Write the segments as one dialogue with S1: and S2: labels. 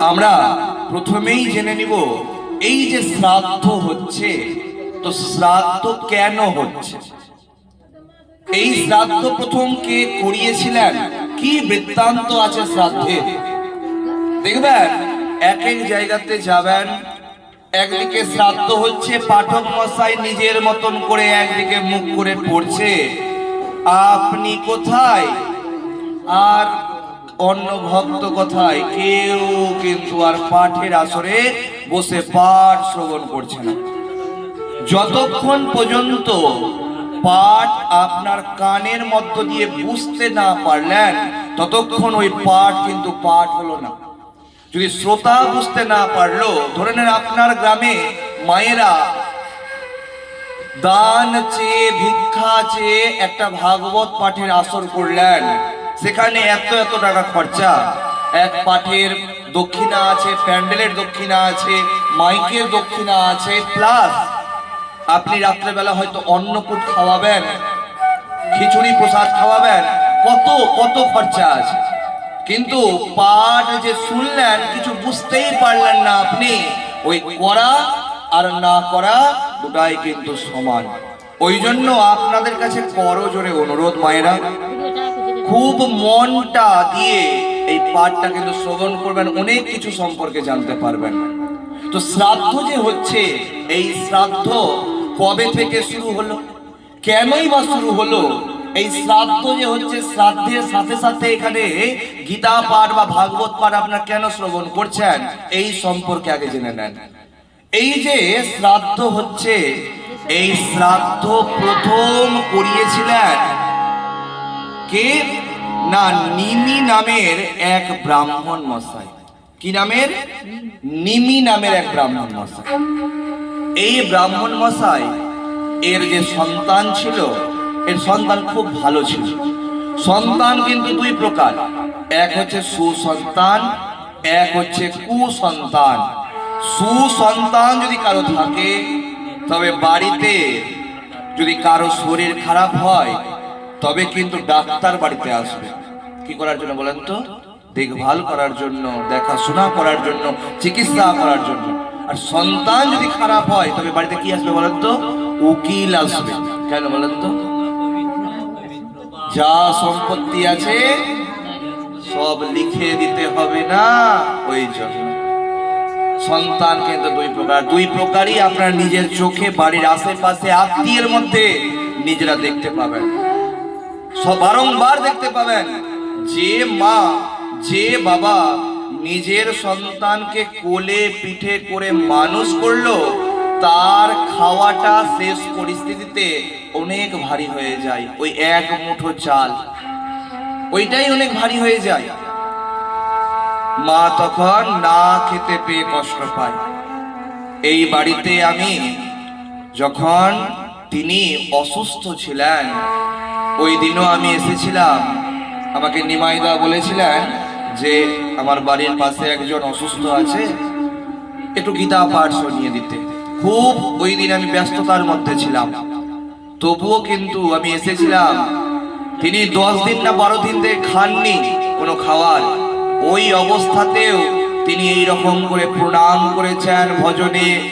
S1: আমরা প্রথমেই জেনে নিব, এই যে শ্রাদ্ধ হচ্ছে, তো শ্রাদ্ধ কেন হচ্ছে? এই শ্রাদ্ধ প্রথম কে করিয়েছিলেন? কি বৃত্তান্ত আছে শ্রাদ্ধে? দেখবেন, এক এক জায়গাতে যাবেন, একদিকে শ্রাদ্ধ হচ্ছে, পাঠক মশাই নিজের মতন করে একদিকে মুখ করে পড়ছে, আপনি কোথায়? আর অন্য ভক্ত কোথায় কেউ কিন্তু আর পাঠের আসরে বসে পাঠ শ্রবণ করছে না। যতক্ষণ পর্যন্ত পাঠ আপনার কানের মধ্য দিয়ে বুঝতে না পারলেন, ততক্ষণ ওই পাঠ কিন্তু পাঠ হলো না। যদি শ্রোতা বুঝতে না পারল, ধরে নেন আপনার গ্রামে মায়েরা দান চেয়ে, ভিক্ষা চেয়ে একটা ভাগবত পাঠের আসর করলেন সেখানে এত এত টাকা খরচা। এক পাঠের দক্ষিণা আছে, প্যান্ডেলের দক্ষিণা আছে, মাইকের দক্ষিণা আছে, প্লাস আপনি রাত্রেবেলা হয়তো অন্নকূট খাওয়াবেন, খিচুড়ি প্রসাদ খাওয়াবেন, কত কত খরচা আছে। কিন্তু পাঠ যে শুনলেন, কিছু বুঝতেই পারলেন না আপনি, ওই করা আর না করা দুটাই কিন্তু সমান। ওই জন্য আপনাদের কাছে করো জোরে অনুরোধ, মায়েরা। খুব মনটা দিয়ে এই পাঠটা কিন্তু শ্রবণ করবেন, অনেক কিছু সম্পর্কে জানতে পারবেন। তো শ্রাদ্ধ যে হচ্ছে, এই শ্রাদ্ধ কবে থেকে শুরু হলো? কেনই বা শুরু হলো? এই শ্রাদ্ধ যে হচ্ছে, শ্রাদ্ধের সাথে সাথে এখানে গীতা পাঠ বা ভাগবত পাঠ আপনার কেন শ্রবণ করছেন? এই সম্পর্কে আগে জেনে নেন। এই যে শ্রাদ্ধ হচ্ছে, এই শ্রাদ্ধ প্রথম করিয়েছিলেন কে? না, নিমি নামের এক ব্রাহ্মণ মশাই। কি নামের? নিমি নামের এক ব্রাহ্মণ মশাই। এই ব্রাহ্মণ মশাই, এর যে সন্তান ছিল, এর সন্তান খুব ভালো ছিল। সন্তান কিন্তু দুই প্রকার। এক হচ্ছে সুসন্তান, এক হচ্ছে কুসন্তান। সুসন্তান যদি কারও থাকে, তবে বাড়িতে যদি কারও শরীর খারাপ হয় তবে কিন্তু ডাক্তার বাড়িতে আসবে। কি করার জন্য বলেন তো? দেখভাল করার জন্য, দেখাশোনা করার জন্য, চিকিৎসা করার জন্য। আর সন্তান যদি খারাপ হয়, তবে বাড়িতে কি আসবে বলেন তো? উকিল আসবে। কেন বলেন তো? যা সম্পত্তি আছে, সব লিখে দিতে হবে না, ওই জন্য। সন্তান কিন্তু দুই প্রকার। দুই প্রকারই আপনার নিজের চোখে, বাড়ির আশেপাশে, আত্মীয়ের মধ্যে নিজেরা দেখতে পাবেন। বারংবার দেখতে পাবেন। যে মা, যে বাবা নিজের সন্তানকে কোলে, পিঠে করে মানুষ করল, তার খাওয়াটা শেষ পরিস্থিতিতে অনেক ভারী হয়ে যায়। ওই এক মুঠো চাল। ওইটাই অনেক ভারী হয়ে যায়। মা তখন না খেতে পেয়ে কষ্ট পায়। এই বাড়িতে আমি যখন তিনি অসুস্থ ছিলেন ওই দিনও আমি এসেছিলাম। আমাকে নিমাইদা বলেছিলেন যে, আমার বাড়ির পাশে একজন অসুস্থ আছে, একটু গীতা পাঠ শুনিয়ে দিতে। খুব ওই দিন আমি ব্যস্ততার মধ্যে ছিলাম। তবুও কিন্তু আমি এসেছিলাম। তিনি দশ দিন না বারো দিন ধরে খাননি কোনো খাওয়ার। ওই অবস্থাতেও তিনি এই রকম করে প্রণাম করেছেন ভজনে,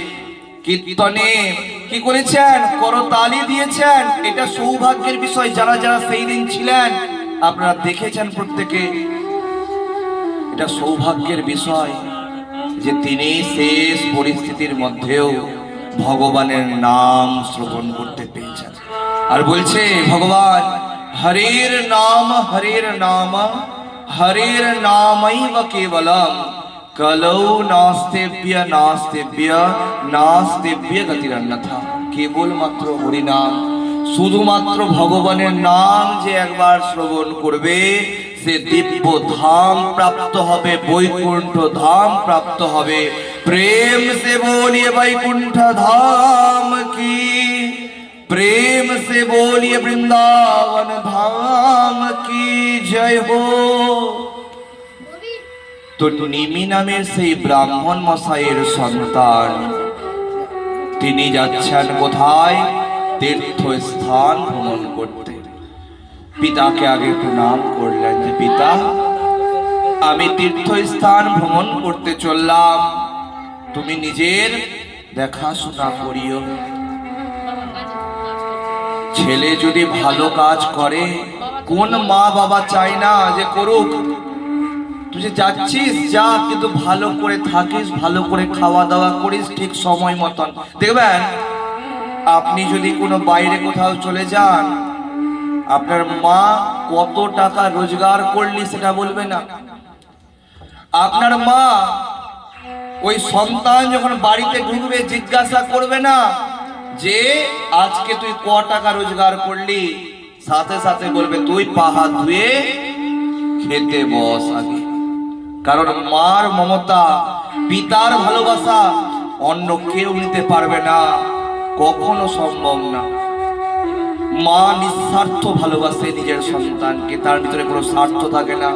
S1: কীর্তনে। কি করেছেন? করতালি দিয়েছেন। এটা সৌভাগ্যের বিষয়, যারা যারা সেই দিন ছিলেন, আপনারা দেখেছেন প্রত্যেকে। এটা সৌভাগ্যের বিষয় যে তিনি শেষ পরিস্থিতির মধ্যেও ভগবানের নাম শ্রবণ করতে পেরেছেন আর বলছে, ভগবান, হরের নাম হরের নাম, হরের নামৈব কেবলম। কলৌ নাস্তেব্য নাস্তেব্য নাস্তেব্য গতিরন্যথা কেবলমাত্র হরিনাম শুধুমাত্র ভগবানের নাম যে একবার শ্রবণ করবে, সে দিব্য ধাম প্রাপ্ত হবে, বৈকুণ্ঠ ধাম প্রাপ্ত হবে। প্রেম সে বলিয়ে বৈকুণ্ঠ ধাম কি? প্রেম সে বলিয়ে বৃন্দাবন ধাম কি? জয় হো। তো নিমি নামের সেই ব্রাহ্মণ মশাইয়ের সন্তান। তিনি যাচ্ছেন কোথায়? তীর্থস্থান ভ্রমণ করতে। পিতাকে আগে প্রণাম করলেন যে, পিতা, আমি তীর্থস্থান ভ্রমণ করতে চললাম। তুমি নিজের দেখাশোনা করিও। ছেলে যদি ভালো কাজ করে, কোন মা বাবা চায় না যে করুক? তুই যাচ্ছিস, যা, কিন্তু ভালো করে থাকিস, ভালো করে খাওয়া দাওয়া করিস ঠিক সময় মতন। দেখবেন, আপনি যদি কোনো বাইরে কোথাও চলে যান, আপনার মা কত টাকা রোজগার করলি সেটা বলবে না। আপনার মা ওই সন্তান যখন বাড়িতে ঢুকবে, জিজ্ঞাসা করবে না যে, আজকে তুই ক টাকা রোজগার করলি? সাথে সাথে বলবে, তুই পাহা ধুয়ে খেতে বস আগে। কারণ মার মমতা, পিতার ভালোবাসা অন্য কেউ নিতে পারবে না, কখনো সম্ভব না। মা নিঃস্বার্থ ভালোবাসে নিজের সন্তানকে, তার ভিতরে কোনো স্বার্থ থাকে না।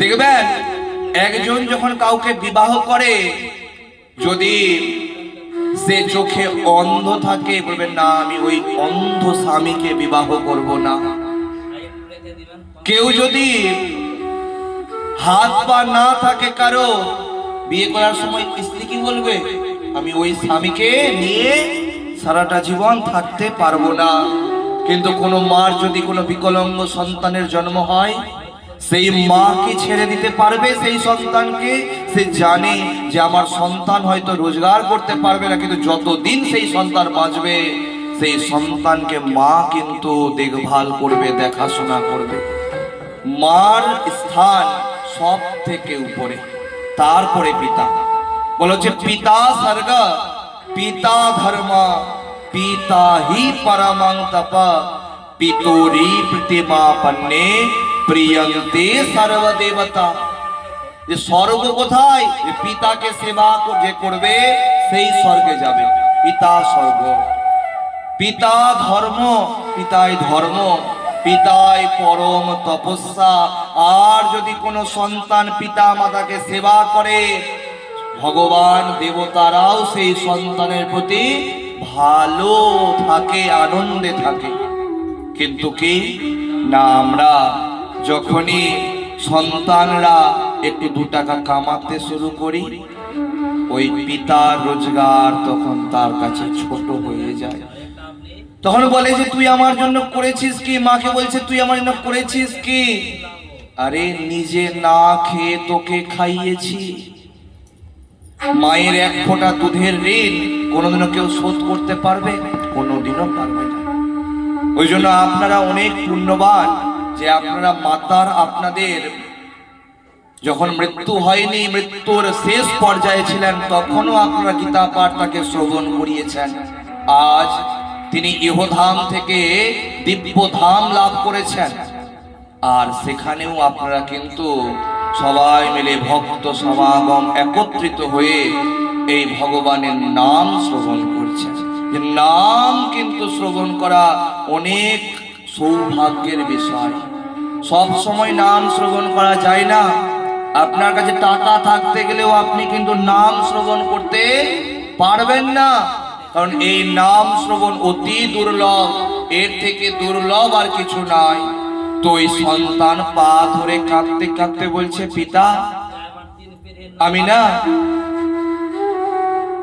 S1: দেখবেন, একজন যখন কাউকে বিবাহ করে, যদি সে চোখে অন্ধ থাকে বলবে না, আমি ওই অন্ধ স্বামীকে বিবাহ করব না। কেউ যদি হাত পা না থাকে কারও, বিয়ে করার সময় স্ত্রী কি বলবে? আমি ওই স্বামীকে নিয়ে সারাটা জীবন থাকতে পারব না। কিন্তু কোনো মার যদি কোনো বিকলাঙ্গ সন্তানের জন্ম হয়, সেই মা কি ছেড়ে দিতে পারবে সেই সন্তানকে? সে জানে যে আমার সন্তান হয়তো রোজগার করতে পারবে না, কিন্তু যতদিন সেই সন্তান বাঁচবে, সেই সন্তানকে মা কিন্তু দেখভাল করবে, দেখাশোনা করবে। মার স্থান সব থেকে উপরে, তারপরে পিতা। বলো যে পিতা স্বর্গ, পিতা ধর্ম, পিতা হি পরমং তপ পিতোরি প্রতিমা পন্নে প্রিয়ন্তে সর্বদেবতা। যে স্বর্গ কোথায়? যে পিতাকে সেবা যে করবে, সেই স্বর্গে যাবে। পিতা স্বর্গ। পিতা ধর্ম, পিতাই ধর্ম। পিতাই পরম তপস্যা। আর যদি কোনো সন্তান পিতা মাতাকে সেবা করে, ভগবান দেবতারাও সেই সন্তানের প্রতি ভালো থাকে, আনন্দে থাকে। কিন্তু কি? না, আমরা যখনই সন্তানরা একটু দু টাকা কামাতে শুরু করি, ওই পিতার রোজগার তখন তার কাছে ছোট হয়ে যায়। তখন বলে যে, তুই আমার জন্য করেছিস কি? মাকে বলছে, তুই আমার জন্য করেছিস কি? আরে, নিজে না খেয়ে তোকে খাইয়েছি। মায়ের এক ফোঁটা দুধের ঋণ কোনোদিনও কেউ শোধ করতে পারবে, কোনোদিনও পারবে না। ওই জন্য আপনারা অনেক পুণ্যবান যে আপনারা মাতার আপনাদের যখন মৃত্যু হয়নি, মৃত্যুর শেষ পর্যায়ে ছিলেন, তখনও আপনারা গীতা পাঠ তাকে শ্রবণ করিয়েছেন। আজ তিনি ইহধাম থেকে দিব্যধাম লাভ করেছেন। আর সেখানেও আপনারা কিন্তু সবাই মিলে ভক্ত সমাগম একত্রিত হয়ে এই ভগবানের নাম শ্রবণ করছেন। নাম কিন্তু শ্রবণ করা অনেক সৌভাগ্যের বিষয়। সব সময় নাম শ্রবণ করা যায় না। আপনার কাছে টাকা থাকতে গেলেও আপনি কিন্তু নাম শ্রবণ করতে পারবেন না। কারণ এই নাম শ্রবণ অতি দুর্লভ, এর থেকে দুর্লভ আর কিছু নাই। তো এই সন্তান পা ধরে কাঁদতে কাঁদতে বলছে, পিতা, আমি না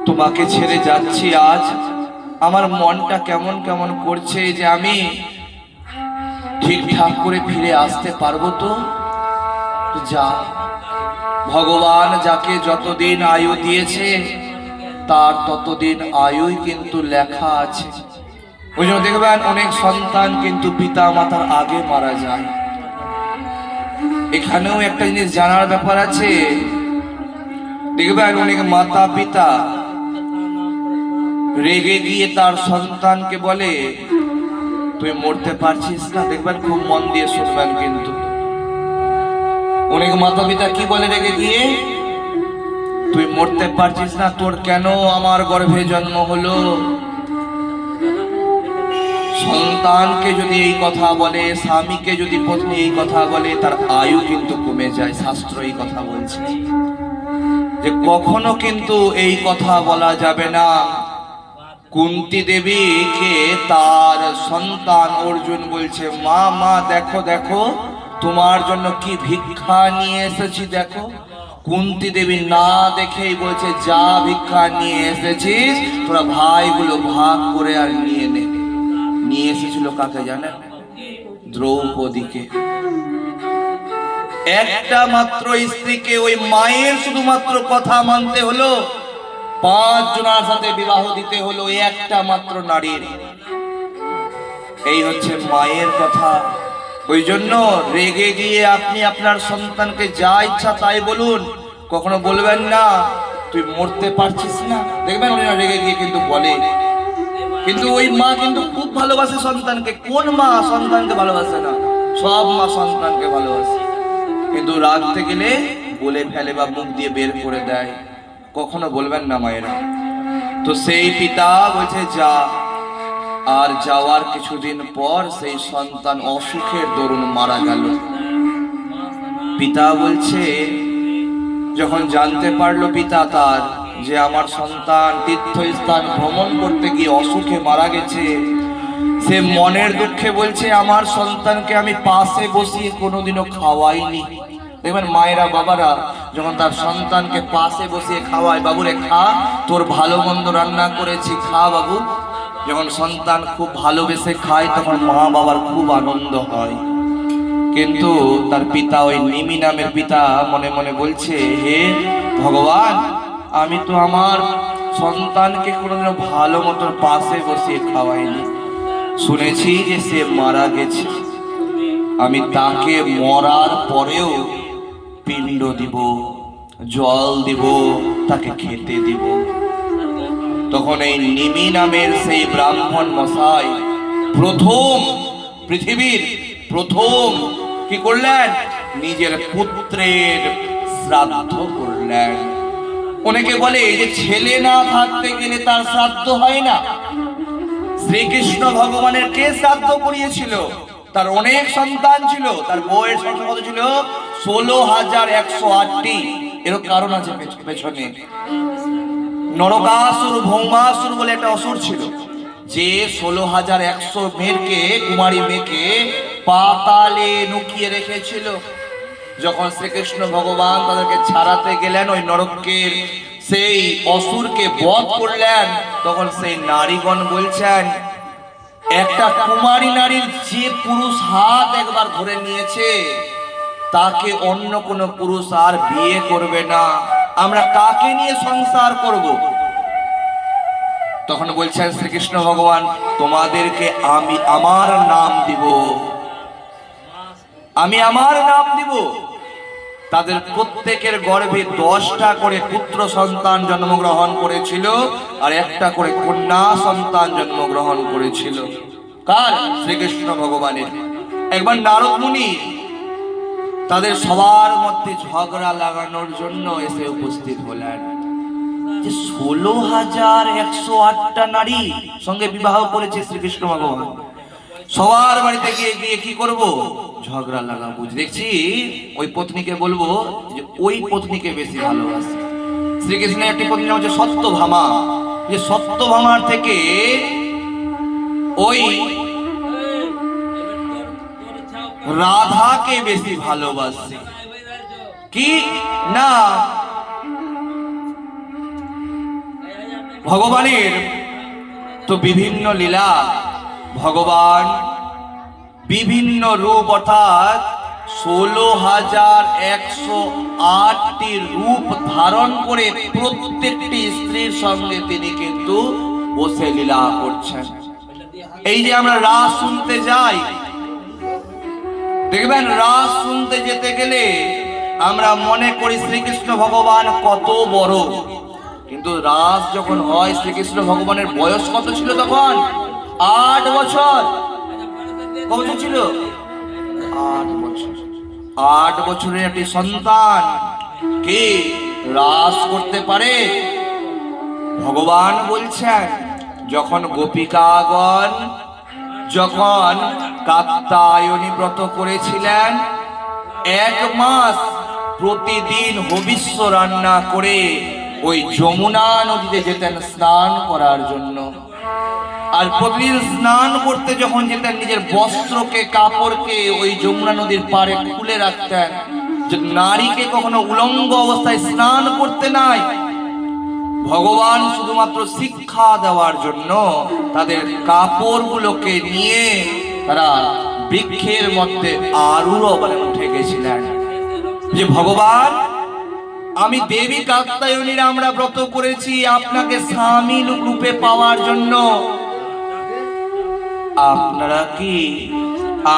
S1: তোমাকে ছেড়ে যাচ্ছি আজ। আমার মনটা কেমন কেমন করছে যে আমি ঠিকঠাক করে ফিরে আসতে পারব তো? যা, ভগবান যাকে যতদিন আয়ু দিয়েছে তার ততদিন আয়ুই কিন্তু লেখা আছে। ওই জন্য দেখবেন অনেক সন্তান কিন্তু পিতা মাতার আগে মারা যায়। এখানেও একটা জিনিস জানার ব্যাপার আছে। দেখবেন অনেক মাতা পিতা রেগে গিয়ে তার সন্তানকে বলে, তুই মরতে পারছিস না? দেখবেন খুব মন দিয়ে শুনবেন কিন্তু। অনেক মাতা পিতা কি বলে রেগে গিয়ে? তুই মরতে পারছিস না, তোর কেন আমার গর্ভে জন্ম হলো? সন্তানকে যদি এই কথা বলে, স্বামীকে যদি পত্নী এই কথা বলে, তার আয়ু কিন্তু কমে যায়, শাস্ত্র এই কথা বলছে। যে কখনো কিন্তু এই কথা বলা যাবে না। কুন্তি দেবীকে তার সন্তান অর্জুন বলছে, মা মা, দেখো দেখো, তোমার জন্য কি ভিক্ষা নিয়ে এসেছি, দেখো। কুন্তি দেবী না দেখেই বলছে, যা ভিক্ষা নিয়ে এসেছিস, তোরা ভাইগুলো ভাগ করে আর নিয়ে নে। নিয়ে এসেছিল কাকে জানেন? দ্রৌপদীকে। একটা মাত্র স্ত্রীকে ওই মায়ের শুধুমাত্র কথা মানতে হলো পাঁচ জনের সাথে বিবাহ দিতে হলো একটা মাত্র নারীর। এই হচ্ছে মায়ের কথা। ওই জন্য রেগে গিয়ে আপনি আপনার সন্তানকে যা ইচ্ছা তাই বলুন। কখনো বলবেন না, তুই মরতে পারছিস না? দেখবেন ওরা রেগে গিয়ে কিন্তু বলে। কিন্তু ওই মা কিন্তু খুব ভালোবাসে সন্তানকে। কোন মা সন্তানকে ভালোবাসে না? সব মা সন্তানকে ভালোবাসে। কিন্তু রাখতে গেলে বলে ফেলে বা মুখ দিয়ে বের করে দেয়। কখনো বলবেন না মায়েরা। তো সেই পিতা বলছে, যা। আর যাওয়ার কিছুদিন পর সেই সন্তান অসুখের দরুন মারা গেল। পিতা বলছে যখন জানতে পারল পিতা তার যে আমার সন্তান তীর্থস্থান ভ্রমণ করতে গিয়ে অসুখে মারা গেছে, সে মনের দুঃখে বলছে, আমার সন্তানকে আমি পাশে বসিয়ে কোনোদিনও খাওয়াইনি। দেখবেন মায়েরা, বাবারা, যখন তার সন্তানকে পাশে বসিয়ে খাওয়ায়, বাবুরে, খা, তোর ভালো মন্দ রান্না করেছি, খা বাবু। যখন সন্তান খুব ভালোবেসে খায়, তখন মা বাবার খুব আনন্দ হয়। কিন্তু তার পিতা ওই নিমি নামের পিতা মনে মনে বলছে, হে ভগবান, আমি তো আমার সন্তানকে কোনোদিনও ভালো মতন পাশে বসিয়ে খাওয়াইনি। শুনেছি যে সে মারা গেছে। আমি তাকে মরার পরেও পিণ্ড দিব, জল দিব, তাকে খেতে দিব। তখন এই নিমি নামের সেই ব্রাহ্মণ মশাই প্রথম পৃথিবীর প্রথম কি করলেন? নিজের পুত্রের শ্রাদ্ধ করলেন। অনেকে বলে যে ছেলে না থাকতে গেলে তার শ্রাদ্ধ হয় না। শ্রীকৃষ্ণ ভগবানের কে শ্রাদ্ধ করিয়েছিল? তার অনেক সন্তান ছিল। তার বউয়ের সংখ্যা কত ছিল? ষোলো হাজার একশো আটটি। এর কারণ আছে পেছনে। নরকাসুর, ভৌমাসুর বলে একটা অসুর ছিল। যে ষোলো হাজার একশো মেয়েকে কুমারী মেয়েকে পাতালে নুকিয়ে রেখেছিল। যখন শ্রীকৃষ্ণ ভগবান তাদেরকে ছাড়াতে গেলেন, ওই নরকের সেই অসুরকে বধ করলেন, তখন সেই নারীগণ বলছেন, একটা কুমারী নারীর যে পুরুষ হাত একবার ধরে নিয়েছে, তাকে অন্য কোনো পুরুষ আর বিয়ে করবে না। আমরা কাকে নিয়ে সংসার করব? তখন বলছেন, শ্রীকৃষ্ণ ভগবান, তোমাদেরকে আমি আমার নাম দিব। আমি আমার নাম দিব? তাদের প্রত্যেকের গর্ভে দশটা করে পুত্র সন্তান জন্মগ্রহণ করেছিল আর একটা করে কন্যা সন্তান জন্মগ্রহণ করেছিল। কার? শ্রীকৃষ্ণ ভগবানের। একবার নারদ মুনি তাদের সবার মধ্যে ঝগড়া লাগানোর জন্য এসে উপস্থিত হলেন। যে ষোলো হাজার একশো আটটা নারী সঙ্গে বিবাহ করেছে শ্রীকৃষ্ণ ভগবান। সবার বাড়িতে গিয়ে গিয়ে কি করব? ঝগড়া লাগাবো। দেখছি ওই পত্নীকে বলব যে ওই পত্নীকে বেশি ভালোবাসে। শ্রীকৃষ্ণের একটি পত্নী হচ্ছে সত্যভামা। যে সত্যভামার থেকে ওই রাধাকে বেশি ভালোবাসে। কি? না। ভগবানের তো বিভিন্ন লীলা, ভগবান বিভিন্ন রূপ অর্থাৎ ষোলো হাজার একশো আটটি রূপ ধারণ করে প্রত্যেকটি স্ত্রীর সঙ্গে তিনি কিন্তু বসে লীলা করছেন। এই যে আমরা রাস শুনতে যাই, দেখবেন রাস শুনতে যেতে গেলে আমরা মনে করি শ্রীকৃষ্ণ ভগবান কত বড়। কিন্তু রাস যখন হয়, শ্রীকৃষ্ণ ভগবানের বয়স কত ছিল তখন? আট বছর। কত ছিল? আট বছর। আট বছরের একটি সন্তান কি রাস করতে পারে? ভগবান বলছেন, যখন গোপিকাগণ যখন কাত্তায়নী ব্রত করেছিলেন, এক মাস প্রতিদিন হবিষ্য রান্না করে ওই যমুনা নদীতে যেতেন স্নান করার জন্য। আর প্রতিদিন স্নান করতে যখন যেতেন, নিজের বস্ত্রকে, কাপড়কে ওই যমুনা নদীর পাড়ে খুলে রাখতেন। নারীকে কখনো উলঙ্গ অবস্থায় স্নান করতে নাই। ভগবান শুধুমাত্র শিক্ষা দেওয়ার জন্য তাদের কাপড়গুলোকে নিয়ে তারা বৃক্ষের মধ্যে আরুর বলে উঠে গেছিলেন। যে ভগবান আমি দেবী কাত্তায়নীর আমরা ব্রত করেছি আপনাকে স্বামী রূপে পাওয়ার জন্য। আপনারা কি,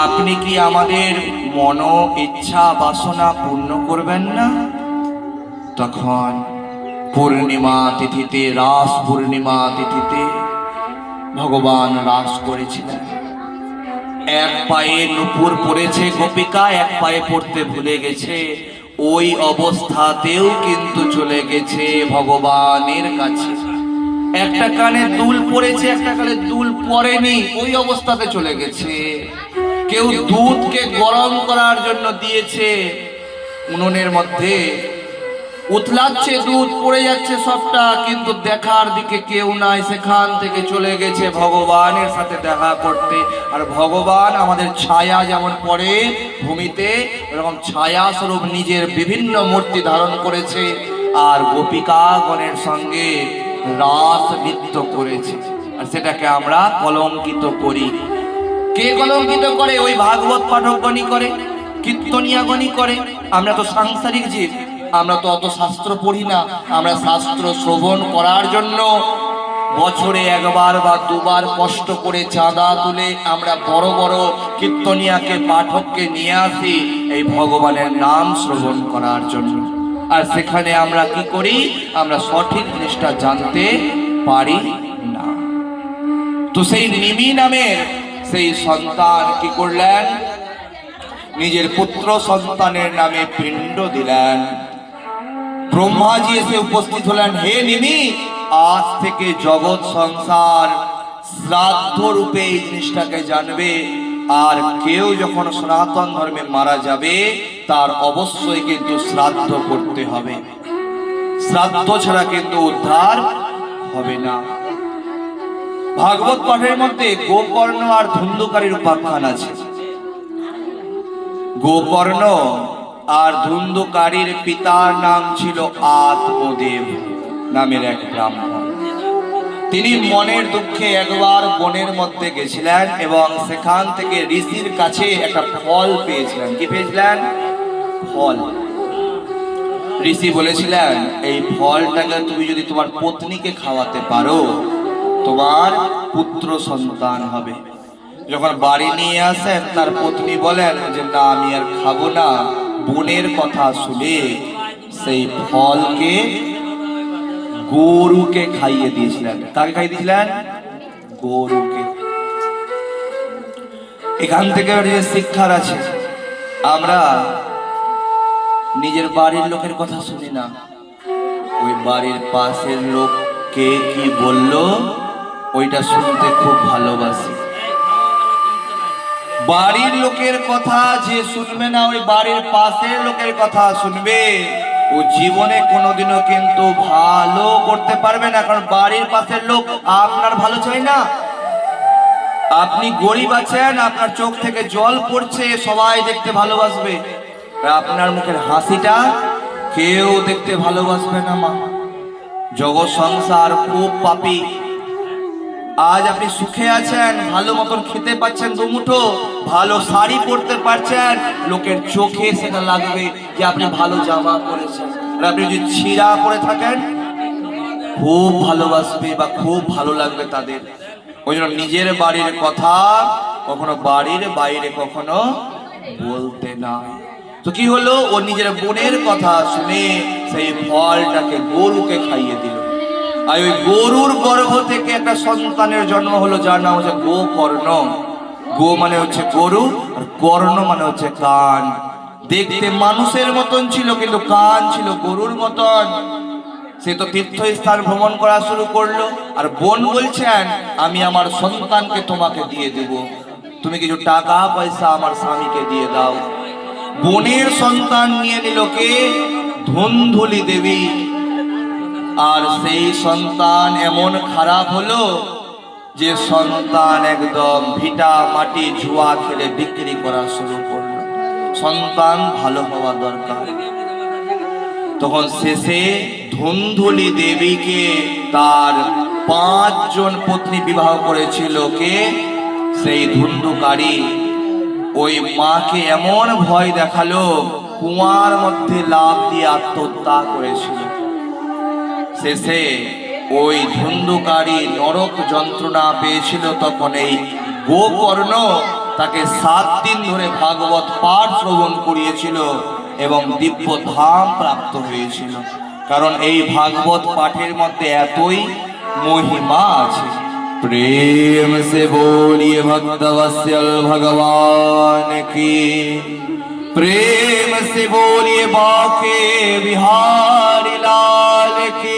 S1: আপনি কি আমাদের মন, ইচ্ছা, বাসনা পূর্ণ করবেন না? তখন পূর্ণিমা তিথিতে, রাস পূর্ণিমা তিথিতে ভগবান রাস করেছিলেন। এক পায়ে নুপুর পড়েছে গোপিকা, এক পায়ে পড়তে ভুলে গেছে। ওই অবস্থাতেও কিন্তু চলে গেছে ভগবানের কাছে। একটা কানে দুল পড়েছে, একটা কানে দুল পড়েনি, ওই অবস্থাতে চলে গেছে। কেউ দুধকে গরম করার জন্য দিয়েছে। উনুনের মধ্যে উতলাচ্ছে দুধ পড়ে যাচ্ছে সবটা, কিন্তু দেখার দিকে কেউ নাই। সেখান থেকে চলে গেছে ভগবানের সাথে দেখা করতে। আর ভগবান আমাদের ছায়া যেমন পড়ে ভূমিতে এরকম ছায়া স্বরূপ নিজের বিভিন্ন মূর্তি ধারণ করেছে আর গোপিকাগণের সঙ্গে রাস নৃত্য করেছে। আর সেটাকে আমরা কলঙ্কিত করি। কে কলঙ্কিত করে? ওই ভাগবত পাঠকগণই করে, কীর্তনিয়াগণই করে। আমরা তো সাংসারিক জীব। আমরা তো অত শাস্ত্র পড়ি না। আমরা শাস্ত্র শ্রবণ করার জন্য বছরে একবার বা দুবার কষ্ট করে চাঁদা তুলে আমরা বড় বড় কীর্তনিয়াকে, পাঠককে নিয়ে আসি এই ভগবানের নাম শ্রবণ করার জন্য। আর সেখানে আমরা কি করি? আমরা সঠিক জিনিসটা জানতে পারি না। তো সেই নিমি নামের সেই সন্তান কি করলেন? নিজের পুত্র সন্তানের নামে পিণ্ড দিলেন। ব্রহ্মাজি এসে উপস্থিত হলেন, হে নিমি, আজ থেকে জগৎ সংসার শ্রাদ্ধ রূপে এই জিনিসটাকে জানবে। আর কেউ যখন সনাতন ধর্মে মারা যাবে, তার অবশ্যই কিন্তু শ্রাদ্ধ করতে হবে। শ্রাদ্ধ ছাড়া কিন্তু উদ্ধার হবে না। ভাগবত পাঠের মধ্যে গোকর্ণ আর ধুন্ধুকারীর উপাখ্যান আছে। গোকর্ণ আর ধুন্ধুকারীর পিতার নাম ছিল আত্মদেব নামের এক ব্রাহ্মণ। তিনি মনের দুঃখে একবার বনের মধ্যে গেছিলেন এবং সেখান থেকে ঋষির কাছে একটা ফল পেয়েছিলেন। কি পেয়েছিলেন? ফল। ঋষি বলেছিলেন, এই ফলটাকে তুমি যদি তোমার পত্নীকে খাওয়াতে পারো, তোমার পুত্র সন্তান হবে। যখন বাড়ি নিয়ে আসেন, তার পত্নী বলেন যে, না, আমি আর খাব না। বোনের কথা শুনে সেই ফলকে গরুকে খাইয়ে দিয়েছিলেন। তাকে খাইয়ে দিয়েছিলেন? গরুকে। এখান থেকে যে শিক্ষার আছে, আমরা নিজের বাড়ির লোকের কথা শুনি না। ওই বাড়ির পাশের লোক কে কি বলল? ওইটা শুনতে খুব ভালোবাসি। বাড়ির লোকের কথা যে শুনবে না, ওই বাড়ির পাশের লোকের কথা শুনবে। ও জীবনে কোনোদিনও কিন্তু ভালো করতে পারবে না, কারণ বাড়ির পাশের লোক আপনার ভালো চাই না। আপনি গরিব আছেন, আপনার চোখ থেকে জল পড়ছে, সবাই দেখতে ভালোবাসবে। আপনার মুখের হাসিটা কেউ দেখতে ভালোবাসবে না, মা। জগৎ সংসার খুব পাপী। আজ আপনি সুখে আছেন, ভালো মতন খেতে পাচ্ছেন দুমুঠো ভালো শাড়ি পরতে পারছেন, লোকের চোখে সেটা লাগবে যে আপনি ভালো জামা পরেছেন। আর আপনি যদি ছিঁড়া পরে থাকেন, খুব ভালোবাসবে বা খুব ভালো লাগবে তাদের। ওই জন্য নিজের বাড়ির কথা কখনো বাড়ির বাইরে কখনো বলতে না তো কি হলো? ও নিজের বোনের কথা শুনে সেই ফলটাকে গরুকে খাইয়ে দিল। আর ওই গরুর গর্ভ থেকে একটা সন্তানের জন্ম হলো, যার নাম হচ্ছে গোকর্ণ। গো মানে হচ্ছে গরু, আর কর্ণ মানে হচ্ছে কান। দেখতে মানুষের মতন ছিল, কিন্তু কান ছিল গরুর মতন। সে তো তীর্থস্থান ভ্রমণ করা শুরু করল, আর বোন বলছেন, আমি আমার সন্তানকে তোমাকে দিয়ে দেব। তুমি কিছু টাকা, পয়সা আমার স্বামীকে দিয়ে দাও। বোনের সন্তান নিয়ে নিল কে? ধুন্ধুলি দেবী। আর সেই সন্তান এমন খারাপ হলো যে সন্তান একদম ভিটা মাটি জুয়া খেলে বিক্রি করা শুরু করল। সন্তান ভালো হওয়া দরকার। তখন শেষে ধুন্ধুলি দেবীকে তার পাঁচজন পত্নী বিবাহ করেছিল কে? সেই ধুন্ধুকারী। ওই মাকে এমন ভয় দেখাল, কুয়ার মধ্যে লাভ দিয়ে আত্মহত্যা করেছিল। শেষে ওই ধুন্দুকারী নরক যন্ত্রণা পেয়েছিল তখন এই গোকর্ণ তাকে সাত দিন ধরে ভাগবত পাঠ শ্রবণ করিয়েছিল এবং দিব্য ধাম প্রাপ্ত হয়েছিল। কারণ এই ভাগবত পাঠের মধ্যে এতই মহিমা আছে। প্রেম সে বলিয়ে ভক্তবশ্যল ভগবান কি। প্রেম সে বলিয়ে বাকে বিহারি লাল কি।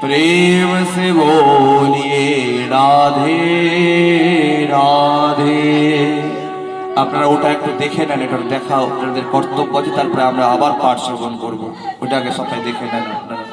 S1: प्रेम से बोलिए राधे রাধে আপনারা ওটা একটু দেখে নেন এটা দেখাও আপনাদের কর্তব্য আছে তারপরে আমরা আবার পাঠ শ্রবণ করবো ওটাকে সবাই দেখে নেন আপনারা